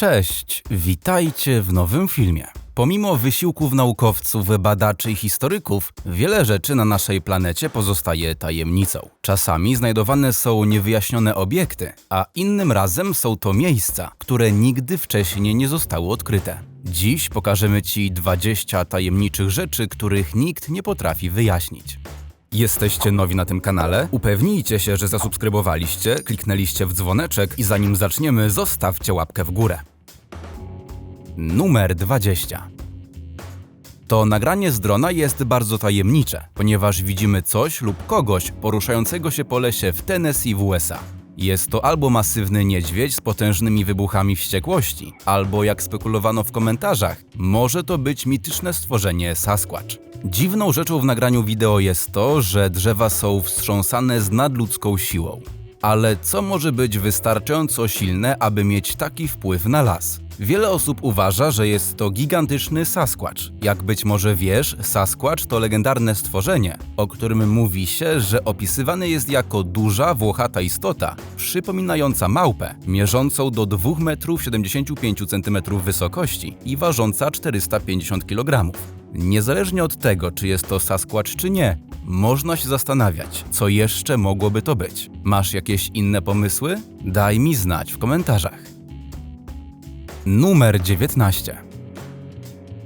Cześć, witajcie w nowym filmie. Pomimo wysiłków naukowców, badaczy i historyków, wiele rzeczy na naszej planecie pozostaje tajemnicą. Czasami znajdowane są niewyjaśnione obiekty, a innym razem są to miejsca, które nigdy wcześniej nie zostały odkryte. Dziś pokażemy Ci 20 tajemniczych rzeczy, których nikt nie potrafi wyjaśnić. Jesteście nowi na tym kanale? Upewnijcie się, że zasubskrybowaliście, kliknęliście w dzwoneczek i zanim zaczniemy, zostawcie łapkę w górę. Numer 20. To nagranie z drona jest bardzo tajemnicze, ponieważ widzimy coś lub kogoś poruszającego się po lesie w Tennessee w USA. Jest to albo masywny niedźwiedź z potężnymi wybuchami wściekłości, albo jak spekulowano w komentarzach, może to być mityczne stworzenie Sasquatch. Dziwną rzeczą w nagraniu wideo jest to, że drzewa są wstrząsane z nadludzką siłą. Ale co może być wystarczająco silne, aby mieć taki wpływ na las? Wiele osób uważa, że jest to gigantyczny Sasquatch. Jak być może wiesz, Sasquatch to legendarne stworzenie, o którym mówi się, że opisywany jest jako duża, włochata istota, przypominająca małpę, mierzącą do 2,75 m wysokości i ważąca 450 kg. Niezależnie od tego, czy jest to Sasquatch czy nie, można się zastanawiać, co jeszcze mogłoby to być. Masz jakieś inne pomysły? Daj mi znać w komentarzach. Numer 19.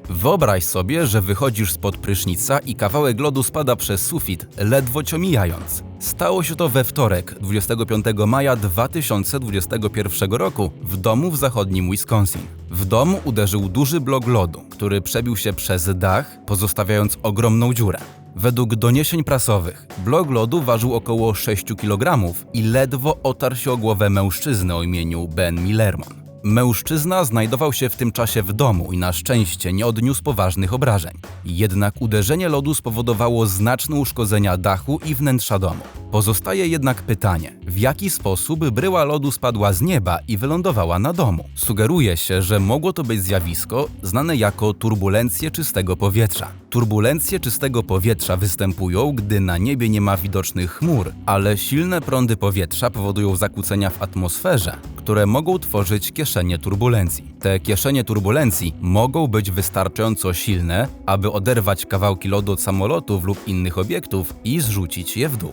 Wyobraź sobie, że wychodzisz spod prysznica i kawałek lodu spada przez sufit, ledwo cię omijając. Stało się to we wtorek, 25 maja 2021 roku, w domu w zachodnim Wisconsin. W domu uderzył duży blok lodu, który przebił się przez dach, pozostawiając ogromną dziurę. Według doniesień prasowych, blok lodu ważył około 6 kg i ledwo otarł się o głowę mężczyzny o imieniu Ben Millerman. Mężczyzna znajdował się w tym czasie w domu i na szczęście nie odniósł poważnych obrażeń. Jednak uderzenie lodu spowodowało znaczne uszkodzenia dachu i wnętrza domu. Pozostaje jednak pytanie, w jaki sposób bryła lodu spadła z nieba i wylądowała na domu? Sugeruje się, że mogło to być zjawisko znane jako turbulencje czystego powietrza. Turbulencje czystego powietrza występują, gdy na niebie nie ma widocznych chmur, ale silne prądy powietrza powodują zakłócenia w atmosferze, które mogą tworzyć kieszenie turbulencji. Te kieszenie turbulencji mogą być wystarczająco silne, aby oderwać kawałki lodu od samolotów lub innych obiektów i zrzucić je w dół.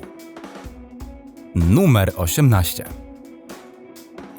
Numer 18.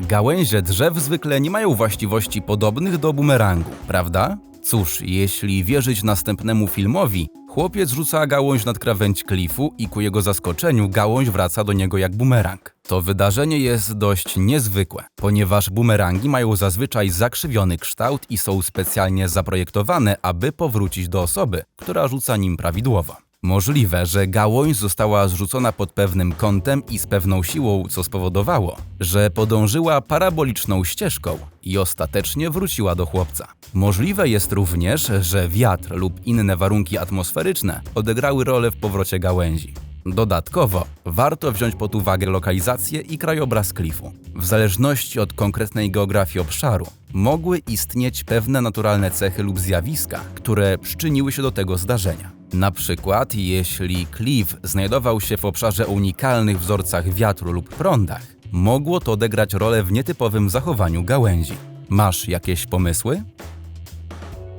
Gałęzie drzew zwykle nie mają właściwości podobnych do bumerangu, prawda? Cóż, jeśli wierzyć następnemu filmowi, chłopiec rzuca gałąź nad krawędź klifu i ku jego zaskoczeniu gałąź wraca do niego jak bumerang. To wydarzenie jest dość niezwykłe, ponieważ bumerangi mają zazwyczaj zakrzywiony kształt i są specjalnie zaprojektowane, aby powrócić do osoby, która rzuca nim prawidłowo. Możliwe, że gałąź została zrzucona pod pewnym kątem i z pewną siłą, co spowodowało, że podążyła paraboliczną ścieżką i ostatecznie wróciła do chłopca. Możliwe jest również, że wiatr lub inne warunki atmosferyczne odegrały rolę w powrocie gałęzi. Dodatkowo warto wziąć pod uwagę lokalizację i krajobraz klifu. W zależności od konkretnej geografii obszaru mogły istnieć pewne naturalne cechy lub zjawiska, które przyczyniły się do tego zdarzenia. Na przykład, jeśli klif znajdował się w obszarze unikalnych wzorcach wiatru lub prądach, mogło to odegrać rolę w nietypowym zachowaniu gałęzi. Masz jakieś pomysły?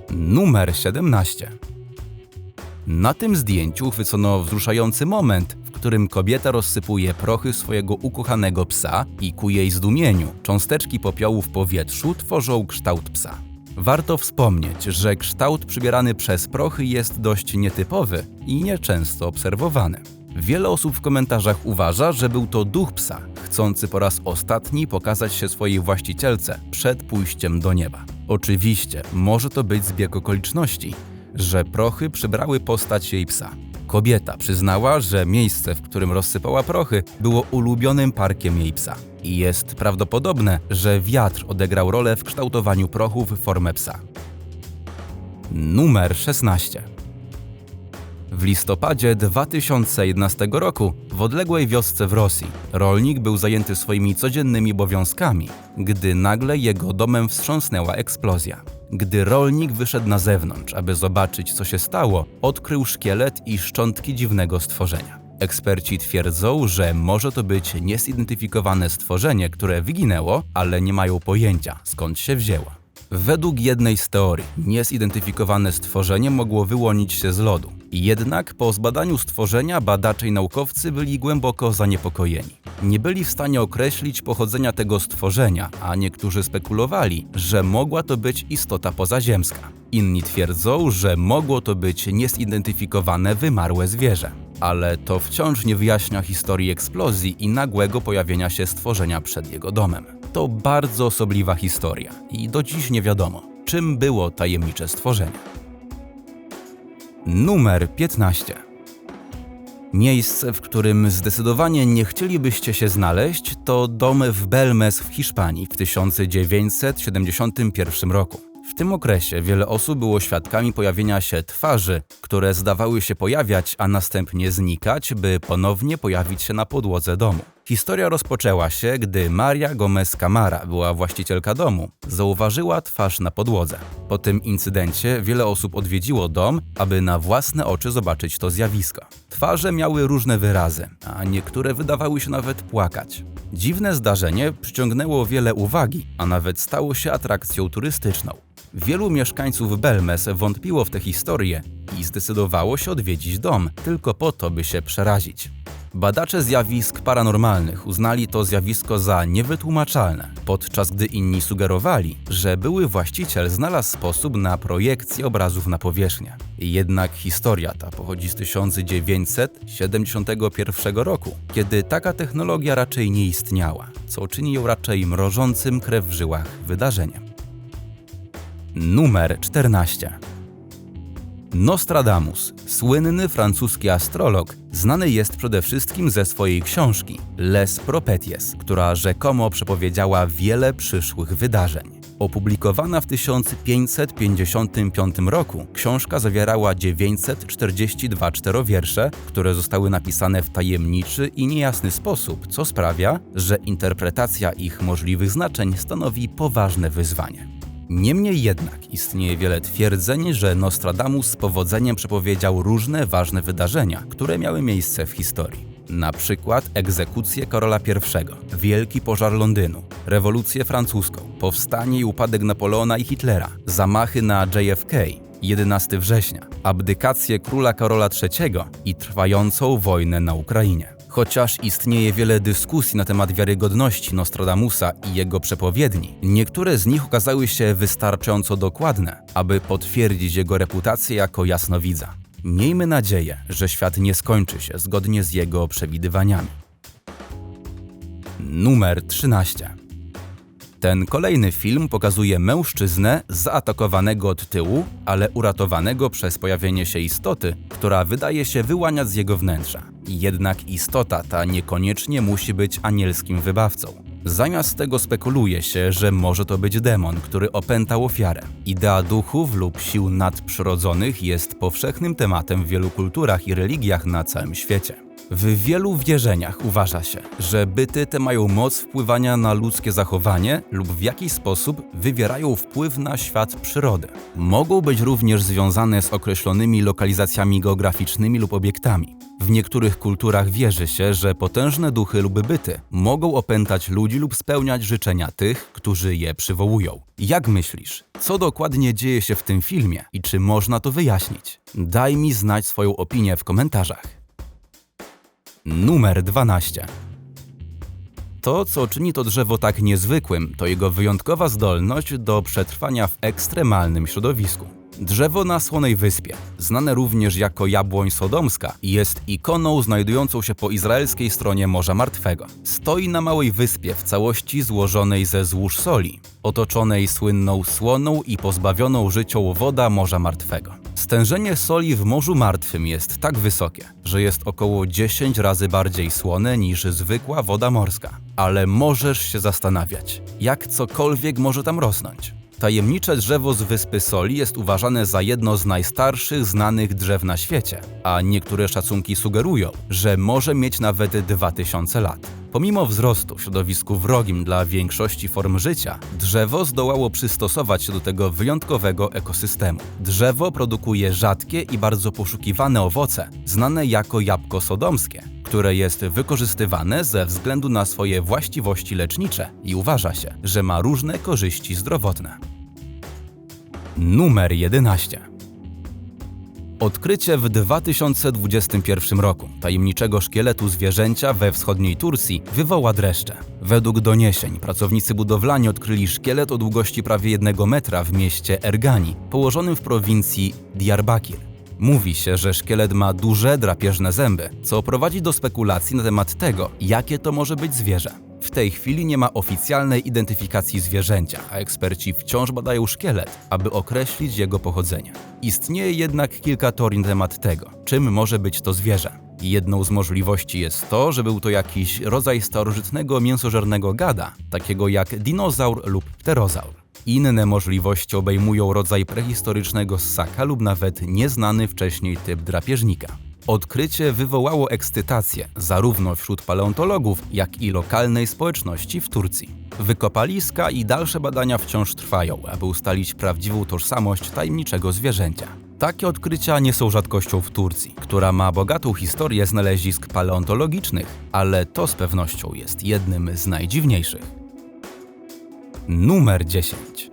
Numer 17. Na tym zdjęciu uchwycono wzruszający moment, w którym kobieta rozsypuje prochy swojego ukochanego psa i ku jej zdumieniu cząsteczki popiołu w powietrzu tworzą kształt psa. Warto wspomnieć, że kształt przybierany przez prochy jest dość nietypowy i nieczęsto obserwowany. Wiele osób w komentarzach uważa, że był to duch psa, chcący po raz ostatni pokazać się swojej właścicielce przed pójściem do nieba. Oczywiście może to być zbieg okoliczności, że prochy przybrały postać jej psa. Kobieta przyznała, że miejsce, w którym rozsypała prochy, było ulubionym parkiem jej psa. I jest prawdopodobne, że wiatr odegrał rolę w kształtowaniu prochów w formę psa. Numer 16. W listopadzie 2011 roku w odległej wiosce w Rosji rolnik był zajęty swoimi codziennymi obowiązkami, gdy nagle jego domem wstrząsnęła eksplozja. Gdy rolnik wyszedł na zewnątrz, aby zobaczyć, co się stało, odkrył szkielet i szczątki dziwnego stworzenia. Eksperci twierdzą, że może to być niezidentyfikowane stworzenie, które wyginęło, ale nie mają pojęcia skąd się wzięło. Według jednej z teorii, niezidentyfikowane stworzenie mogło wyłonić się z lodu. Jednak po zbadaniu stworzenia badacze i naukowcy byli głęboko zaniepokojeni. Nie byli w stanie określić pochodzenia tego stworzenia, a niektórzy spekulowali, że mogła to być istota pozaziemska. Inni twierdzą, że mogło to być niezidentyfikowane wymarłe zwierzę. Ale to wciąż nie wyjaśnia historii eksplozji i nagłego pojawienia się stworzenia przed jego domem. To bardzo osobliwa historia i do dziś nie wiadomo, czym było tajemnicze stworzenie. Numer 15. Miejsce, w którym zdecydowanie nie chcielibyście się znaleźć, to dom w Belmes w Hiszpanii w 1971 roku. W tym okresie wiele osób było świadkami pojawienia się twarzy, które zdawały się pojawiać, a następnie znikać, by ponownie pojawić się na podłodze domu. Historia rozpoczęła się, gdy Maria Gomez Camara, była właścicielka domu, zauważyła twarz na podłodze. Po tym incydencie wiele osób odwiedziło dom, aby na własne oczy zobaczyć to zjawisko. Twarze miały różne wyrazy, a niektóre wydawały się nawet płakać. Dziwne zdarzenie przyciągnęło wiele uwagi, a nawet stało się atrakcją turystyczną. Wielu mieszkańców Belmes wątpiło w tę historię i zdecydowało się odwiedzić dom tylko po to, by się przerazić. Badacze zjawisk paranormalnych uznali to zjawisko za niewytłumaczalne, podczas gdy inni sugerowali, że były właściciel znalazł sposób na projekcję obrazów na powierzchnię. Jednak historia ta pochodzi z 1971 roku, kiedy taka technologia raczej nie istniała, co czyni ją raczej mrożącym krew w żyłach wydarzeniem. Numer 14. Nostradamus, słynny francuski astrolog, znany jest przede wszystkim ze swojej książki Les Propeties, która rzekomo przepowiedziała wiele przyszłych wydarzeń. Opublikowana w 1555 roku, książka zawierała 942 czterowiersze, które zostały napisane w tajemniczy i niejasny sposób, co sprawia, że interpretacja ich możliwych znaczeń stanowi poważne wyzwanie. Niemniej jednak istnieje wiele twierdzeń, że Nostradamus z powodzeniem przepowiedział różne ważne wydarzenia, które miały miejsce w historii. Na przykład egzekucję Karola I, wielki pożar Londynu, rewolucję francuską, powstanie i upadek Napoleona i Hitlera, zamachy na JFK, 11 września, abdykację króla Karola III i trwającą wojnę na Ukrainie. Chociaż istnieje wiele dyskusji na temat wiarygodności Nostradamusa i jego przepowiedni, niektóre z nich okazały się wystarczająco dokładne, aby potwierdzić jego reputację jako jasnowidza. Miejmy nadzieję, że świat nie skończy się zgodnie z jego przewidywaniami. Numer 13. Ten kolejny film pokazuje mężczyznę zaatakowanego od tyłu, ale uratowanego przez pojawienie się istoty, która wydaje się wyłaniać z jego wnętrza. Jednak istota ta niekoniecznie musi być anielskim wybawcą. Zamiast tego spekuluje się, że może to być demon, który opętał ofiarę. Idea duchów lub sił nadprzyrodzonych jest powszechnym tematem w wielu kulturach i religiach na całym świecie. W wielu wierzeniach uważa się, że byty te mają moc wpływania na ludzkie zachowanie lub w jakiś sposób wywierają wpływ na świat przyrody. Mogą być również związane z określonymi lokalizacjami geograficznymi lub obiektami. W niektórych kulturach wierzy się, że potężne duchy lub byty mogą opętać ludzi lub spełniać życzenia tych, którzy je przywołują. Jak myślisz, co dokładnie dzieje się w tym filmie i czy można to wyjaśnić? Daj mi znać swoją opinię w komentarzach. Numer 12. To, co czyni to drzewo tak niezwykłym, to jego wyjątkowa zdolność do przetrwania w ekstremalnym środowisku. Drzewo na Słonej Wyspie, znane również jako jabłoń sodomska, jest ikoną znajdującą się po izraelskiej stronie Morza Martwego. Stoi na małej wyspie w całości złożonej ze złóż soli, otoczonej słynną słoną i pozbawioną życią woda Morza Martwego. Stężenie soli w Morzu Martwym jest tak wysokie, że jest około 10 razy bardziej słone niż zwykła woda morska. Ale możesz się zastanawiać, jak cokolwiek może tam rosnąć. Tajemnicze drzewo z wyspy Soli jest uważane za jedno z najstarszych znanych drzew na świecie, a niektóre szacunki sugerują, że może mieć nawet 2000 lat. Pomimo wzrostu w środowisku wrogim dla większości form życia, drzewo zdołało przystosować się do tego wyjątkowego ekosystemu. Drzewo produkuje rzadkie i bardzo poszukiwane owoce, znane jako jabłko sodomskie, które jest wykorzystywane ze względu na swoje właściwości lecznicze i uważa się, że ma różne korzyści zdrowotne. Numer 11. Odkrycie w 2021 roku tajemniczego szkieletu zwierzęcia we wschodniej Turcji wywoła dreszcze. Według doniesień pracownicy budowlani odkryli szkielet o długości prawie 1 metra w mieście Ergani, położonym w prowincji Diyarbakir. Mówi się, że szkielet ma duże, drapieżne zęby, co prowadzi do spekulacji na temat tego, jakie to może być zwierzę. W tej chwili nie ma oficjalnej identyfikacji zwierzęcia, a eksperci wciąż badają szkielet, aby określić jego pochodzenie. Istnieje jednak kilka teorii na temat tego, czym może być to zwierzę. Jedną z możliwości jest to, że był to jakiś rodzaj starożytnego mięsożernego gada, takiego jak dinozaur lub pterozaur. Inne możliwości obejmują rodzaj prehistorycznego ssaka lub nawet nieznany wcześniej typ drapieżnika. Odkrycie wywołało ekscytację zarówno wśród paleontologów, jak i lokalnej społeczności w Turcji. Wykopaliska i dalsze badania wciąż trwają, aby ustalić prawdziwą tożsamość tajemniczego zwierzęcia. Takie odkrycia nie są rzadkością w Turcji, która ma bogatą historię znalezisk paleontologicznych, ale to z pewnością jest jednym z najdziwniejszych. Numer 10.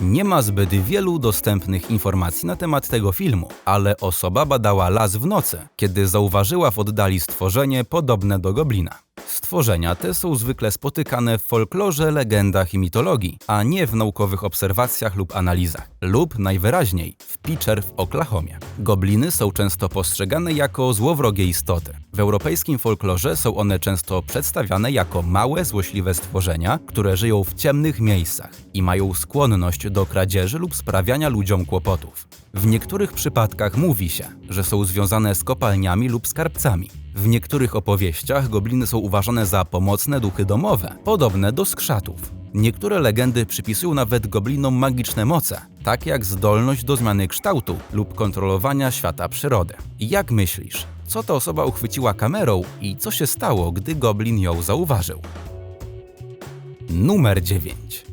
Nie ma zbyt wielu dostępnych informacji na temat tego filmu, ale osoba badała las w nocy, kiedy zauważyła w oddali stworzenie podobne do goblina. Stworzenia te są zwykle spotykane w folklorze, legendach i mitologii, a nie w naukowych obserwacjach lub analizach, lub najwyraźniej w Pitcher w Oklahomie. Gobliny są często postrzegane jako złowrogie istoty. W europejskim folklorze są one często przedstawiane jako małe, złośliwe stworzenia, które żyją w ciemnych miejscach i mają skłonność do kradzieży lub sprawiania ludziom kłopotów. W niektórych przypadkach mówi się, że są związane z kopalniami lub skarbcami. W niektórych opowieściach gobliny są uważane za pomocne duchy domowe, podobne do skrzatów. Niektóre legendy przypisują nawet goblinom magiczne moce, takie jak zdolność do zmiany kształtu lub kontrolowania świata przyrody. Jak myślisz, co ta osoba uchwyciła kamerą i co się stało, gdy goblin ją zauważył? Numer 9.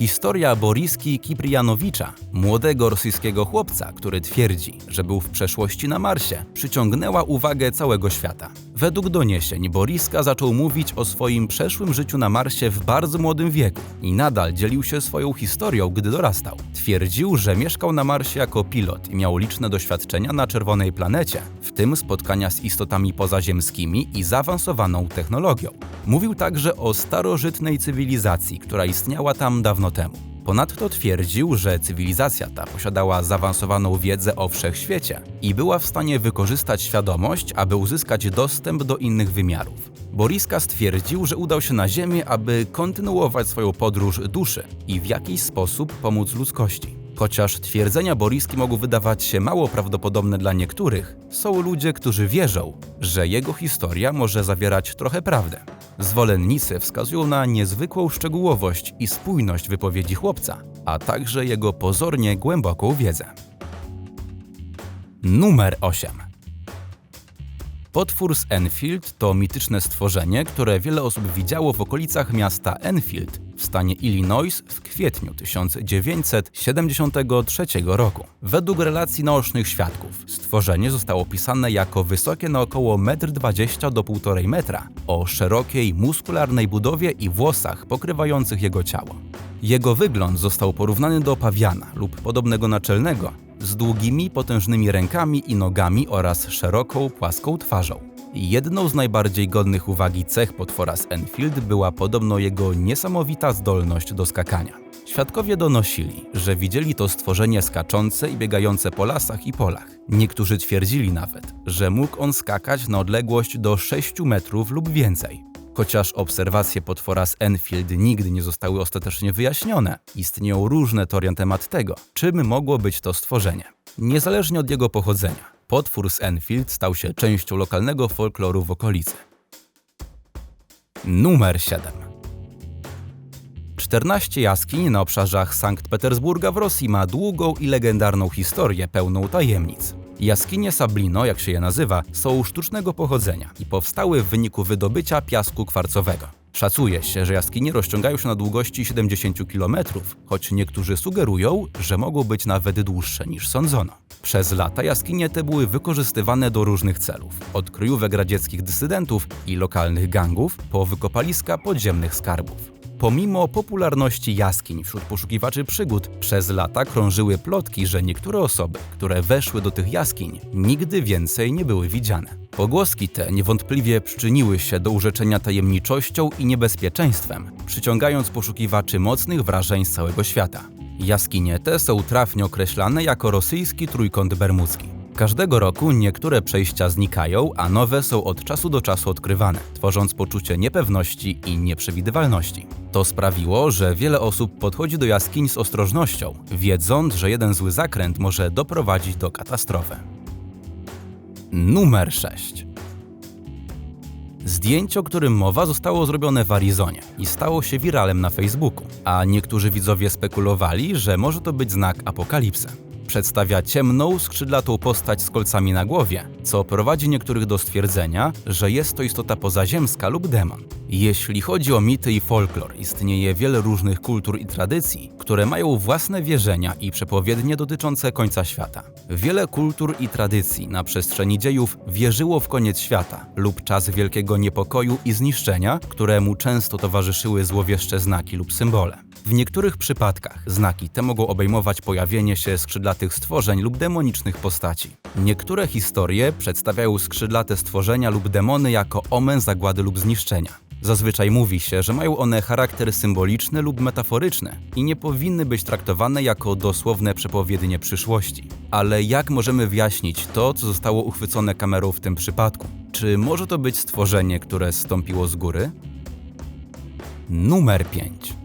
Historia Boriski Kiprianowicza, młodego rosyjskiego chłopca, który twierdzi, że był w przeszłości na Marsie, przyciągnęła uwagę całego świata. Według doniesień Boriska zaczął mówić o swoim przeszłym życiu na Marsie w bardzo młodym wieku i nadal dzielił się swoją historią, gdy dorastał. Twierdził, że mieszkał na Marsie jako pilot i miał liczne doświadczenia na czerwonej planecie, w tym spotkania z istotami pozaziemskimi i zaawansowaną technologią. Mówił także o starożytnej cywilizacji, która istniała tam dawno temu. Ponadto twierdził, że cywilizacja ta posiadała zaawansowaną wiedzę o wszechświecie i była w stanie wykorzystać świadomość, aby uzyskać dostęp do innych wymiarów. Boriska stwierdził, że udał się na Ziemię, aby kontynuować swoją podróż duszy i w jakiś sposób pomóc ludzkości. Chociaż twierdzenia Boriski mogą wydawać się mało prawdopodobne dla niektórych, są ludzie, którzy wierzą, że jego historia może zawierać trochę prawdę. Zwolennicy wskazują na niezwykłą szczegółowość i spójność wypowiedzi chłopca, a także jego pozornie głęboką wiedzę. Numer 8. Potwór z Enfield to mityczne stworzenie, które wiele osób widziało w okolicach miasta Enfield w stanie Illinois w kwietniu 1973 roku. Według relacji naocznych świadków, stworzenie zostało opisane jako wysokie na około 1,20 m do 1,5 metra, o szerokiej, muskularnej budowie i włosach pokrywających jego ciało. Jego wygląd został porównany do pawiana lub podobnego naczelnego, z długimi, potężnymi rękami i nogami oraz szeroką, płaską twarzą. Jedną z najbardziej godnych uwagi cech potwora z Enfield była podobno jego niesamowita zdolność do skakania. Świadkowie donosili, że widzieli to stworzenie skaczące i biegające po lasach i polach. Niektórzy twierdzili nawet, że mógł on skakać na odległość do 6 metrów lub więcej. Chociaż obserwacje potwora z Enfield nigdy nie zostały ostatecznie wyjaśnione, istnieją różne teorie na temat tego, czym mogło być to stworzenie. Niezależnie od jego pochodzenia, potwór z Enfield stał się częścią lokalnego folkloru w okolicy. Numer 7. 14 jaskiń na obszarzach Sankt Petersburga w Rosji ma długą i legendarną historię pełną tajemnic. Jaskinie Sablino, jak się je nazywa, są sztucznego pochodzenia i powstały w wyniku wydobycia piasku kwarcowego. Szacuje się, że jaskinie rozciągają się na długości 70 km, choć niektórzy sugerują, że mogą być nawet dłuższe niż sądzono. Przez lata jaskinie te były wykorzystywane do różnych celów, od kryjówek radzieckich dysydentów i lokalnych gangów po wykopaliska podziemnych skarbów. Pomimo popularności jaskiń wśród poszukiwaczy przygód, przez lata krążyły plotki, że niektóre osoby, które weszły do tych jaskiń, nigdy więcej nie były widziane. Pogłoski te niewątpliwie przyczyniły się do urzeczenia tajemniczością i niebezpieczeństwem, przyciągając poszukiwaczy mocnych wrażeń z całego świata. Jaskinie te są trafnie określane jako rosyjski trójkąt bermudzki. Każdego roku niektóre przejścia znikają, a nowe są od czasu do czasu odkrywane, tworząc poczucie niepewności i nieprzewidywalności. To sprawiło, że wiele osób podchodzi do jaskiń z ostrożnością, wiedząc, że jeden zły zakręt może doprowadzić do katastrofy. Numer 6. Zdjęcie, o którym mowa, zostało zrobione w Arizonie i stało się wiralem na Facebooku, a niektórzy widzowie spekulowali, że może to być znak apokalipsy. Przedstawia ciemną, skrzydlatą postać z kolcami na głowie, co prowadzi niektórych do stwierdzenia, że jest to istota pozaziemska lub demon. Jeśli chodzi o mity i folklor, istnieje wiele różnych kultur i tradycji, które mają własne wierzenia i przepowiednie dotyczące końca świata. Wiele kultur i tradycji na przestrzeni dziejów wierzyło w koniec świata lub czas wielkiego niepokoju i zniszczenia, któremu często towarzyszyły złowieszcze znaki lub symbole. W niektórych przypadkach znaki te mogą obejmować pojawienie się skrzydlatych stworzeń lub demonicznych postaci. Niektóre historie przedstawiają skrzydlate stworzenia lub demony jako omen zagłady lub zniszczenia. Zazwyczaj mówi się, że mają one charakter symboliczny lub metaforyczny i nie powinny być traktowane jako dosłowne przepowiednie przyszłości. Ale jak możemy wyjaśnić to, co zostało uchwycone kamerą w tym przypadku? Czy może to być stworzenie, które stąpiło z góry? Numer 5.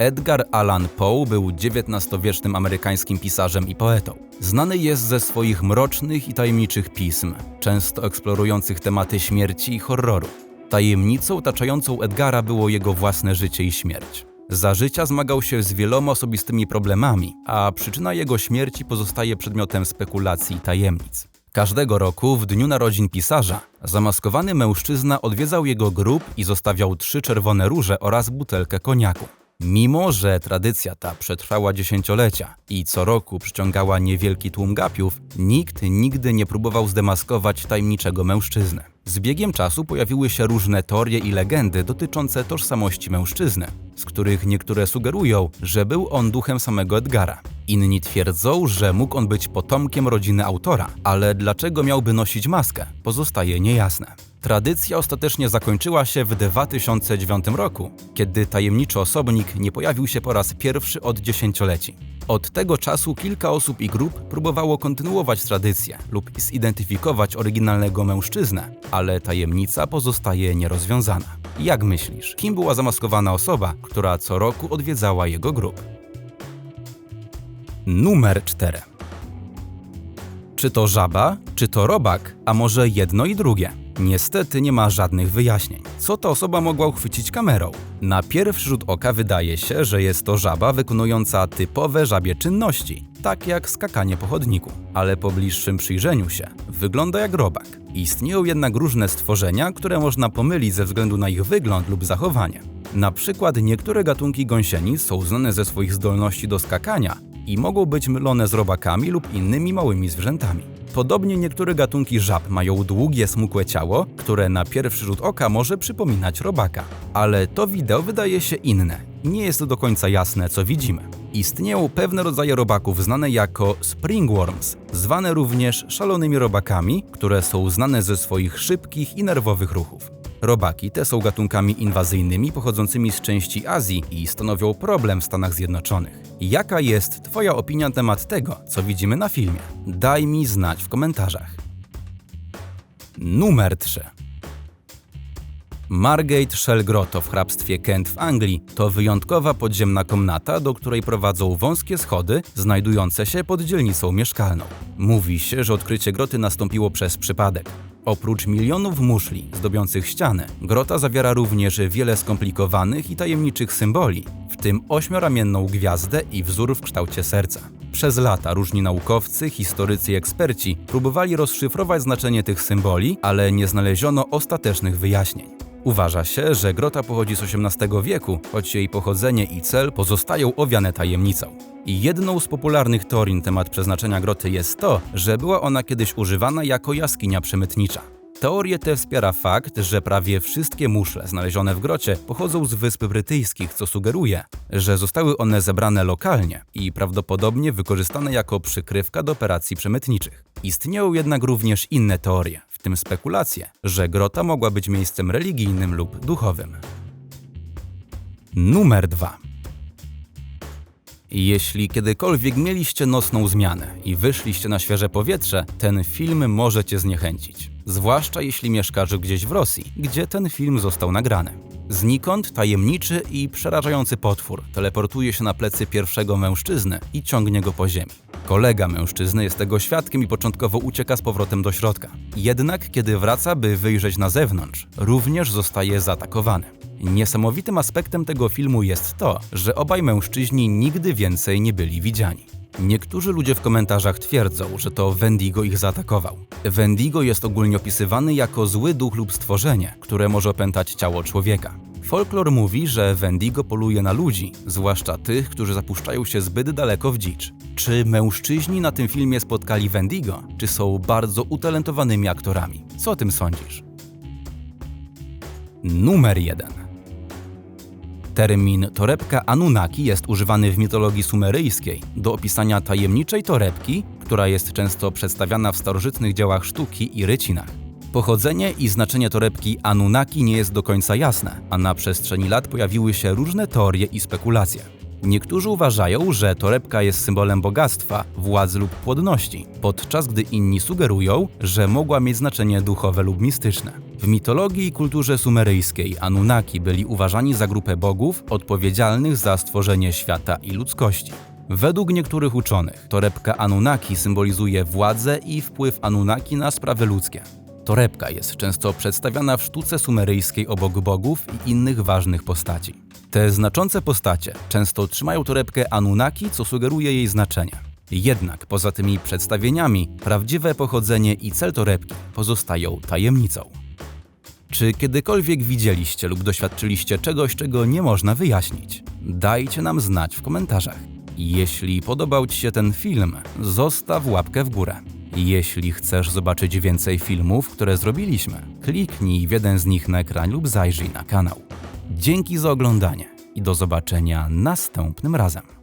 Edgar Allan Poe był XIX-wiecznym amerykańskim pisarzem i poetą. Znany jest ze swoich mrocznych i tajemniczych pism, często eksplorujących tematy śmierci i horroru. Tajemnicą otaczającą Edgara było jego własne życie i śmierć. Za życia zmagał się z wieloma osobistymi problemami, a przyczyna jego śmierci pozostaje przedmiotem spekulacji i tajemnic. Każdego roku, w dniu narodzin pisarza, zamaskowany mężczyzna odwiedzał jego grób i zostawiał trzy czerwone róże oraz butelkę koniaku. Mimo, że tradycja ta przetrwała dziesięciolecia i co roku przyciągała niewielki tłum gapiów, nikt nigdy nie próbował zdemaskować tajemniczego mężczyzny. Z biegiem czasu pojawiły się różne teorie i legendy dotyczące tożsamości mężczyzny, z których niektóre sugerują, że był on duchem samego Edgara. Inni twierdzą, że mógł on być potomkiem rodziny autora, ale dlaczego miałby nosić maskę, pozostaje niejasne. Tradycja ostatecznie zakończyła się w 2009 roku, kiedy tajemniczy osobnik nie pojawił się po raz pierwszy od dziesięcioleci. Od tego czasu kilka osób i grup próbowało kontynuować tradycję lub zidentyfikować oryginalnego mężczyznę, ale tajemnica pozostaje nierozwiązana. Jak myślisz, kim była zamaskowana osoba, która co roku odwiedzała jego grób? Numer 4. Czy to żaba, czy to robak, a może jedno i drugie? Niestety nie ma żadnych wyjaśnień. Co ta osoba mogła uchwycić kamerą? Na pierwszy rzut oka wydaje się, że jest to żaba wykonująca typowe żabie czynności, tak jak skakanie po chodniku. Ale po bliższym przyjrzeniu się wygląda jak robak. Istnieją jednak różne stworzenia, które można pomylić ze względu na ich wygląd lub zachowanie. Na przykład niektóre gatunki gąsienic są znane ze swoich zdolności do skakania i mogą być mylone z robakami lub innymi małymi zwierzętami. Podobnie niektóre gatunki żab mają długie, smukłe ciało, które na pierwszy rzut oka może przypominać robaka. Ale to wideo wydaje się inne. Nie jest do końca jasne, co widzimy. Istnieją pewne rodzaje robaków znane jako springworms, zwane również szalonymi robakami, które są znane ze swoich szybkich i nerwowych ruchów. Robaki te są gatunkami inwazyjnymi pochodzącymi z części Azji i stanowią problem w Stanach Zjednoczonych. Jaka jest Twoja opinia na temat tego, co widzimy na filmie? Daj mi znać w komentarzach. Numer 3. Margate Shell Grotto w hrabstwie Kent w Anglii to wyjątkowa podziemna komnata, do której prowadzą wąskie schody znajdujące się pod dzielnicą mieszkalną. Mówi się, że odkrycie groty nastąpiło przez przypadek. Oprócz milionów muszli zdobiących ściany, grota zawiera również wiele skomplikowanych i tajemniczych symboli, w tym ośmioramienną gwiazdę i wzór w kształcie serca. Przez lata różni naukowcy, historycy i eksperci próbowali rozszyfrować znaczenie tych symboli, ale nie znaleziono ostatecznych wyjaśnień. Uważa się, że grota pochodzi z XVIII wieku, choć jej pochodzenie i cel pozostają owiane tajemnicą. I jedną z popularnych teorii na temat przeznaczenia groty jest to, że była ona kiedyś używana jako jaskinia przemytnicza. Teorię tę wspiera fakt, że prawie wszystkie muszle znalezione w grocie pochodzą z Wysp Brytyjskich, co sugeruje, że zostały one zebrane lokalnie i prawdopodobnie wykorzystane jako przykrywka do operacji przemytniczych. Istnieją jednak również inne teorie, w tym spekulacje, że grota mogła być miejscem religijnym lub duchowym. Numer 2. Jeśli kiedykolwiek mieliście nocną zmianę i wyszliście na świeże powietrze, ten film może cię zniechęcić. Zwłaszcza jeśli mieszkasz gdzieś w Rosji, gdzie ten film został nagrany. Znikąd tajemniczy i przerażający potwór teleportuje się na plecy pierwszego mężczyzny i ciągnie go po ziemi. Kolega mężczyzny jest tego świadkiem i początkowo ucieka z powrotem do środka. Jednak kiedy wraca, by wyjrzeć na zewnątrz, również zostaje zaatakowany. Niesamowitym aspektem tego filmu jest to, że obaj mężczyźni nigdy więcej nie byli widziani. Niektórzy ludzie w komentarzach twierdzą, że to Wendigo ich zaatakował. Wendigo jest ogólnie opisywany jako zły duch lub stworzenie, które może opętać ciało człowieka. Folklor mówi, że Wendigo poluje na ludzi, zwłaszcza tych, którzy zapuszczają się zbyt daleko w dzicz. Czy mężczyźni na tym filmie spotkali Wendigo, czy są bardzo utalentowanymi aktorami? Co o tym sądzisz? Numer 1. Termin torebka Anunnaki jest używany w mitologii sumeryjskiej do opisania tajemniczej torebki, która jest często przedstawiana w starożytnych dziełach sztuki i rycinach. Pochodzenie i znaczenie torebki Anunnaki nie jest do końca jasne, a na przestrzeni lat pojawiły się różne teorie i spekulacje. Niektórzy uważają, że torebka jest symbolem bogactwa, władzy lub płodności, podczas gdy inni sugerują, że mogła mieć znaczenie duchowe lub mistyczne. W mitologii i kulturze sumeryjskiej Anunnaki byli uważani za grupę bogów odpowiedzialnych za stworzenie świata i ludzkości. Według niektórych uczonych torebka Anunnaki symbolizuje władzę i wpływ Anunnaki na sprawy ludzkie. Torebka jest często przedstawiana w sztuce sumeryjskiej obok bogów i innych ważnych postaci. Te znaczące postacie często trzymają torebkę Anunnaki, co sugeruje jej znaczenie. Jednak poza tymi przedstawieniami, prawdziwe pochodzenie i cel torebki pozostają tajemnicą. Czy kiedykolwiek widzieliście lub doświadczyliście czegoś, czego nie można wyjaśnić? Dajcie nam znać w komentarzach. Jeśli podobał Ci się ten film, zostaw łapkę w górę. Jeśli chcesz zobaczyć więcej filmów, które zrobiliśmy, kliknij w jeden z nich na ekranie lub zajrzyj na kanał. Dzięki za oglądanie i do zobaczenia następnym razem.